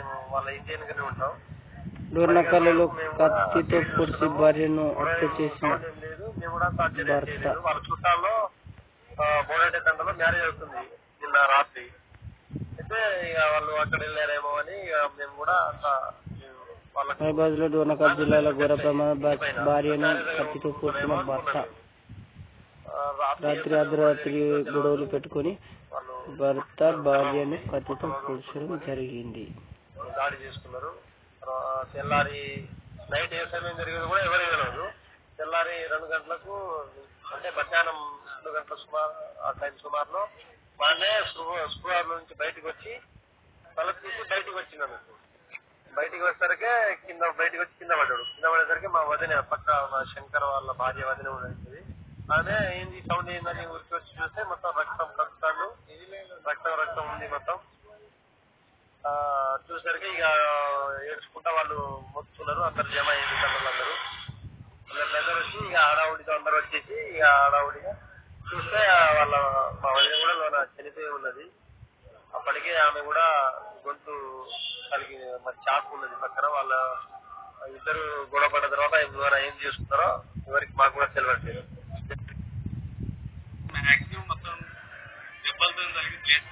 మేము వాళ్ళ ఇంటి వెనుకనే ఉంటాం డోర్నకల్లులో కత్తితో పొడిచి భార్యను హత్య చేసిన భర్త. వాళ్ళ చుట్టాల్లో బోడేటే తండలో మ్యారేజ్ అవుతుంది నిన్న రాత్రి. అయితే ఇక వాళ్ళు అక్కడ వెళ్ళారేమో అని మేము కూడా హైదరాబాద్లో డోర్నకల్ జిల్లాలో ఘోర ప్రమాద భార్యను కత్తితో పొడిచిన భర్త. రాత్రి అర్ధరాత్రి గొడవలు పెట్టుకొని భర్త భార్యను కత్తితో పొడిచడం జరిగింది. దాడి చేసుకున్నారు. తెల్లారి నైట్ ఏ సమయం జరిగేది కూడా ఎవరికి తెలియదు తెల్లారి రెండు గంటలకు అంటే మధ్యాహ్నం రెండు గంటల సుమారు ఆ టైం సుమారులో వాళ్ళే స్కూల్ నుంచి బయటకు వచ్చి తల తీసి బయటకు వచ్చింది బయటికి వచ్చేసరికి కింద బయటకు వచ్చి కింద పడ్డాడు. కింద పడేసరికి మా వదిన పక్క మా శంకర్ వాళ్ళ భార్య వదిన ఉండేది ఆమె ఏంది సౌండ్ ఏందని ఊరికి వచ్చి చూస్తే మొత్తం రక్తం కలుపుతాడు రక్తం రక్తం ఉంది మొత్తం. ఆ, చూసరికి ఇక ఏడ్చుకుంటా వాళ్ళు మొత్తున్నారు అందరు జమ అయ్యింది తల్లులందరూ. అందరి వచ్చి ఇక ఆడావుడితో అందరు వచ్చేసి ఇక ఆడావుడిగా చూస్తే వాళ్ళ మా వదిన కూడా లోన చనిపోయి ఉన్నది. అప్పటికే ఆమె కూడా గొంతు కలిగి మరి చాకు ఉన్నది పక్కన. వాళ్ళ ఇద్దరు గొడవ పడ్డ తర్వాత ఎవరు ఏం చేసుకున్నారో ఎవరికి మాకు కూడా తెలియట్లేదు మాక్సిమం మొత్తం దెబ్బలతో కలిగి ప్లేస్